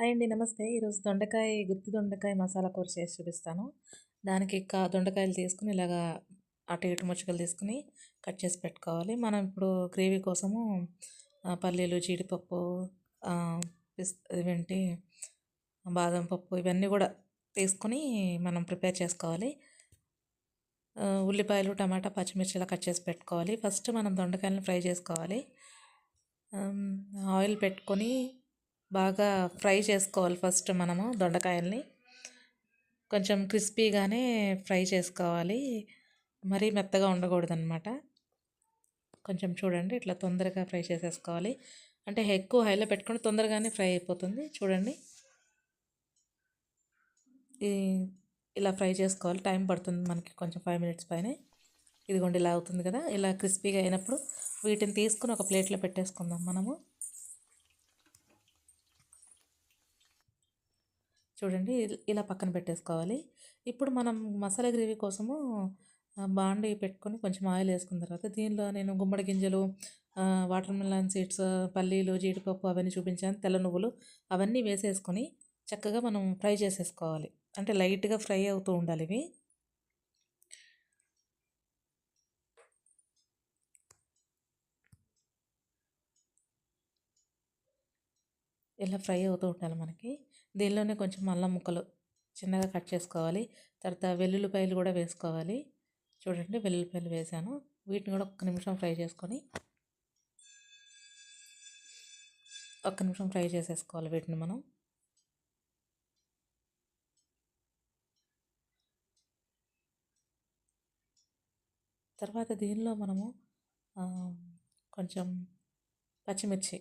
Hi అండి నమస్తే. ఈరోజు దొండకాయ గుత్తి దొండకాయ మసాలా కూర చేసి చూపిస్తాను. దానికి కా దొండకాయలు తీసుకుని ఇలాగా అటు ఇటు ముచ్చకలు తీసుకుని కట్ చేసి పెట్టుకోవాలి. మనం ఇప్పుడు గ్రేవీ కోసము పల్లీలు జీడిపప్పు ఇవేంటి బాదం పప్పు ఇవన్నీ కూడా తీసుకొని మనం ప్రిపేర్ చేసుకోవాలి. ఉల్లిపాయలు టమాటా పచ్చిమిర్చి ఇలా కట్ చేసి పెట్టుకోవాలి. ఫస్ట్ మనం దొండకాయలను ఫ్రై చేసుకోవాలి. ఆయిల్ పెట్టుకొని బాగా ఫ్రై చేసుకోవాలి ఫస్ట్ మనము దొండకాయల్ని. కొంచెం క్రిస్పీగానే ఫ్రై చేసుకోవాలి. మరీ మెత్తగా ఉండకూడదు అనమాట కొంచెం చూడండి ఇట్లా తొందరగా ఫ్రై చేసేసుకోవాలి. అంటే ఎక్కువ హైలో పెట్టుకుంటే తొందరగానే ఫ్రై అయిపోతుంది. చూడండి. ఇలా ఫ్రై చేసుకోవాలి. టైం పడుతుంది మనకి కొంచెం ఫైవ్ మినిట్స్ పైన. ఇదిగోండి ఇలా అవుతుంది కదా. ఇలా క్రిస్పీగా అయినప్పుడు వీటిని తీసుకుని ఒక ప్లేట్లో పెట్టేసుకుందాం మనము. చూడండి ఇలా పక్కన పెట్టేసుకోవాలి. ఇప్పుడు మనం మసాలా గ్రేవీ కోసము బాండి పెట్టుకొని కొంచెం ఆయిల్ వేసుకున్న తర్వాత దీనిలో నేను గుమ్మడి గింజలు వాటర్ మిలన్ సీడ్స్ పల్లీలు జీడిపప్పు అవన్నీ చూపించాను తెల్ల నువ్వులు అవన్నీ వేసేసుకొని చక్కగా మనం ఫ్రై చేసేసుకోవాలి. అంటే లైట్గా ఫ్రై అవుతూ ఉండాలి ఇవి. ఇలా ఫ్రై అవుతూ ఉండాలి మనకి. దీనిలోనే కొంచెం అల్లం ముక్కలు చిన్నగా కట్ చేసుకోవాలి. తర్వాత వెల్లుల్లిపాయలు కూడా వేసుకోవాలి. చూడండి వెల్లుల్లిపాయలు వేసాను. వీటిని కూడా ఒక్క నిమిషం ఫ్రై చేసుకొని ఒక్క నిమిషం ఫ్రై చేసేసుకోవాలి వీటిని మనం. తర్వాత దీనిలో మనము కొంచెం పచ్చిమిర్చి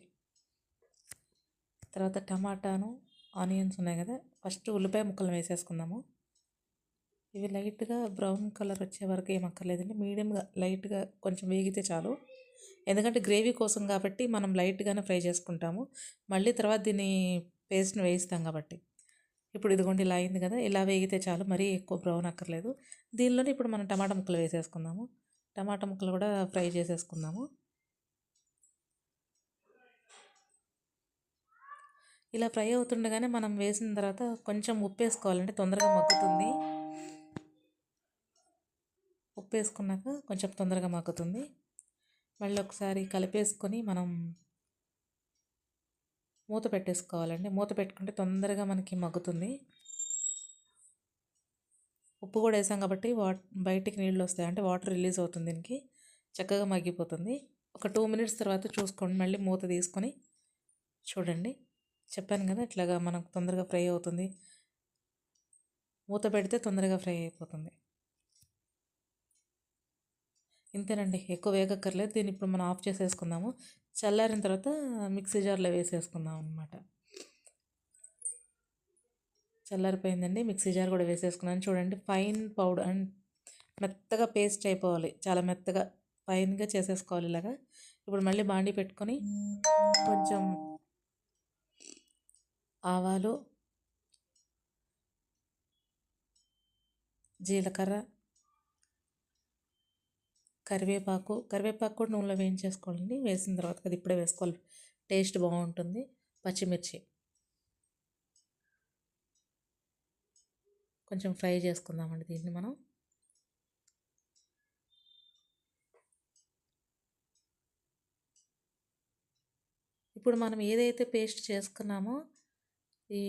తర్వాత టమాటాను ఆనియన్స్ ఉన్నాయి కదా ఫస్ట్ ఉల్లిపాయ ముక్కలు వేసేసుకుందాము. ఇవి లైట్గా బ్రౌన్ కలర్ వచ్చే వరకు ఏం అక్కర్లేదండి మీడియంగా లైట్గా కొంచెం వేగితే చాలు. ఎందుకంటే గ్రేవీ కోసం కాబట్టి మనం లైట్గానే ఫ్రై చేసుకుంటాము. మళ్ళీ తర్వాత దీన్ని పేస్ట్ని వేయిస్తాం కాబట్టి. ఇప్పుడు ఇదిగోండి ఇలా అయింది కదా ఇలా వేగితే చాలు మరీ ఎక్కువ బ్రౌన్ అక్కర్లేదు. దీనిలోనే ఇప్పుడు మనం టమాటా ముక్కలు వేసేసుకుందాము. టమాటా ముక్కలు కూడా ఫ్రై చేసేసుకుందాము. ఇలా ఫ్రై అవుతుండగానే మనం వేసిన తర్వాత కొంచెం ఉప్పు వేసుకోవాలంటే తొందరగా మగ్గుతుంది. ఉప్పు వేసుకున్నాక కొంచెం తొందరగా మగ్గుతుంది. మళ్ళీ ఒకసారి కలిపేసుకొని మనం మూత పెట్టేసుకోవాలండి. మూత పెట్టుకుంటే తొందరగా మనకి మగ్గుతుంది. ఉప్పు కూడా వేసాం కాబట్టి వాట్ బయటికి నీళ్ళు వస్తాయి. అంటే వాటర్ రిలీజ్ అవుతుంది దీనికి. చక్కగా మగ్గిపోతుంది. ఒక టూ మినిట్స్ తర్వాత చూసుకోండి. మళ్ళీ మూత తీసుకొని చూడండి. చెప్పాను కదా ఇట్లాగా మనకు తొందరగా ఫ్రై అవుతుంది. మూత పెడితే తొందరగా ఫ్రై అయిపోతుంది. ఇంతేనండి ఎక్కువ వేగక్కర్లేదు. దీన్ని ఇప్పుడు మనం ఆఫ్ చేసేసుకుందాము. చల్లారిన తర్వాత మిక్సీ జార్లో వేసేసుకుందాం అనమాట చల్లారిపోయిందండి మిక్సీ జార్ కూడా వేసేసుకున్నాను. చూడండి ఫైన్ పౌడర్ అండ్ మెత్తగా పేస్ట్ అయిపోవాలి. చాలా మెత్తగా ఫైన్గా చేసేసుకోవాలి ఇలాగా. ఇప్పుడు మళ్ళీ బాండీ పెట్టుకొని కొంచెం ఆవాలు జీలకర్ర కరివేపాకు. కరివేపాకు కూడా నూనెలో వేయించేసుకోవాలండి. వేసిన తర్వాత అది ఇప్పుడే వేసుకోవాలి. టేస్ట్ బాగుంటుంది. పచ్చిమిర్చి. కొంచెం ఫ్రై చేసుకుందామండి దీన్ని మనం. ఇప్పుడు మనం ఏదైతే పేస్ట్ చేసుకున్నామో ఈ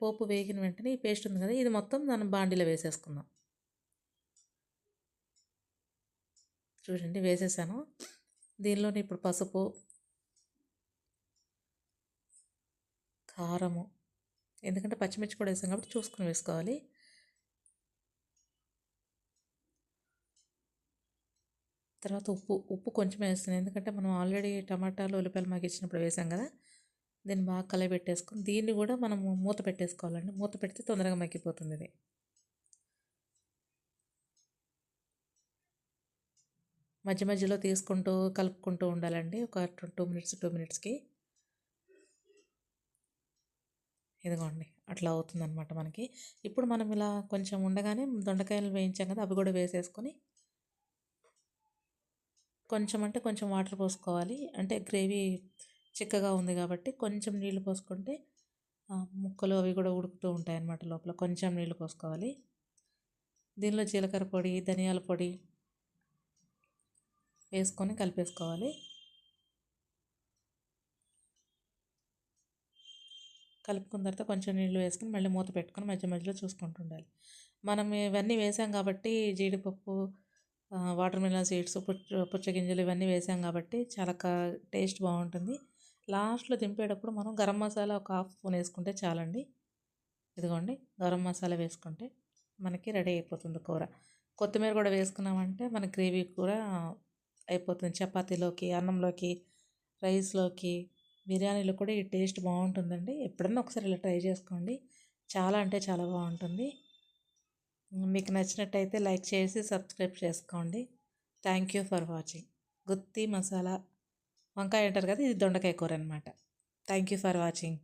పోపు వేగిన వెంటనే ఈ పేస్ట్ ఉంది కదా ఇది మొత్తం మనం బాండీలో వేసేసుకుందాం. చూడండి వేసేసాను. దీనిలోనే ఇప్పుడు పసుపు కారము ఎందుకంటే పచ్చిమిర్చి కూడా వేసాం కాబట్టి చూసుకుని వేసుకోవాలి. తర్వాత ఉప్పు ఉప్పు కొంచెం వేస్తున్నాను ఎందుకంటే మనం ఆల్రెడీ టమాటాలు ఉల్లిపాయలు మాకు ఇచ్చినప్పుడు వేసాం కదా. దీన్ని బాగా కలబెట్టేసుకొని దీన్ని కూడా మనము మూత పెట్టేసుకోవాలండి. మూత పెడితే తొందరగా మగ్గిపోతుంది ఇది. మధ్య మధ్యలో తీసుకుంటూ కలుపుకుంటూ ఉండాలండి. ఒక టూ మినిట్స్ టూ మినిట్స్కి. ఇదిగోండి అట్లా అవుతుందన్నమాట మనకి. ఇప్పుడు మనం ఇలా కొంచెం ఉండగానే దొండకాయలు వేయించాం కదా అవి కూడా వేసేసుకొని కొంచెం అంటే కొంచెం వాటర్ పోసుకోవాలి. అంటే గ్రేవీ చిక్కగా ఉంది కాబట్టి కొంచెం నీళ్ళు పోసుకుంటే ముక్కలు అవి కూడా ఉడుకుతూ ఉంటాయి అన్నమాట లోపల. కొంచెం నీళ్ళు పోసుకోవాలి. దీనిలో జీలకర్ర పొడి ధనియాల పొడి వేసుకొని కలిపేసుకోవాలి. కలుపుకున్న తర్వాత కొంచెం నీళ్ళు వేసుకుని మళ్ళీ మూత పెట్టుకొని మధ్య మధ్యలో చూసుకుంటూ ఉండాలి మనం ఇవన్నీ వేసాం కాబట్టి జీడిపప్పు వాటర్ మిలన్ సీడ్స్ పుచ్చ పుచ్చగింజలు ఇవన్నీ వేసాం కాబట్టి చాలా క టేస్ట్ బాగుంటుంది. లాస్ట్లో దింపేటప్పుడు మనం గరం మసాలా ఒక హాఫ్ స్పూన్ వేసుకుంటే చాలండి. ఇదిగోండి గరం మసాలా వేసుకుంటే మనకి రెడీ అయిపోతుంది కూర. కొత్తిమీర కూడా వేసుకున్నామంటే మన గ్రేవీ కూడా అయిపోతుంది. చపాతీలోకి అన్నంలోకి రైస్లోకి బిర్యానీలో కూడా ఈ టేస్ట్ బాగుంటుందండి. ఎప్పుడన్నా ఒకసారి ఇలా ట్రై చేసుకోండి. చాలా అంటే చాలా బాగుంటుంది. మీకు నచ్చినట్టయితే లైక్ చేసి సబ్స్క్రైబ్ చేసుకోండి. Thank you for watching. గుత్తి మసాలా వంకాయ అంటారు కదా ఇది దొండకాయ కూర అనమాట థ్యాంక్ యూ ఫర్ వాచింగ్